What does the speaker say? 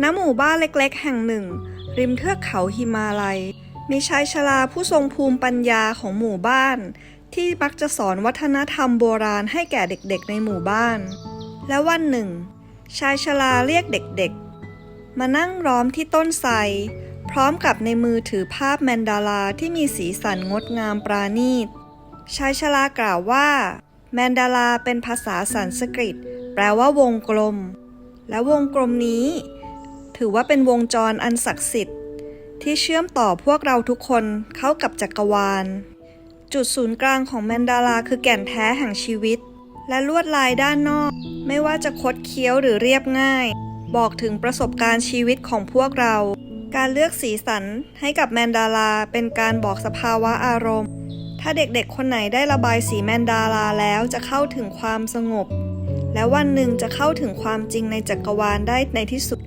ณหมู่บ้านเล็กๆ แห่งหนึ่ง ริมเทือกเขาหิมาลัย มีชายชราผู้ทรงภูมิปัญญาของหมู่บ้าน ที่มักจะสอนวัฒนธรรมโบราณให้แก่เด็กๆ ในหมู่บ้าน และวันหนึ่ง ชายชราเรียกเด็กๆ มานั่งล้อมที่ต้นไทรพร้อมกับในมือถือภาพแมนดาลาที่มีสีสันงดงามปราณีต ชายชรากล่าวว่า แมนดาลาเป็นภาษาสันสกฤต แปลว่าวงกลม และวงกลมนี้ ถือว่าเป็นวงจรอันศักดิ์สิทธิ์ ที่เชื่อมต่อพวกเราทุกคนเข้ากับจักรวาล จุดศูนย์กลางของแมนดาลาคือแก่นแท้แห่งชีวิต และลวดลายด้านนอก ไม่ว่าจะคดเคี้ยวหรือเรียบง่าย บอกถึงประสบการณ์ชีวิตของพวกเรา การเลือกสีสันให้กับแมนดาลาเป็นการบอกสภาวะอารมณ์ ถ้าเด็กๆคนไหนได้ระบายสีแมนดาลาแล้วจะเข้าถึงความสงบและวันหนึ่งจะเข้าถึงความจริงในจักรวาลได้ในที่สุด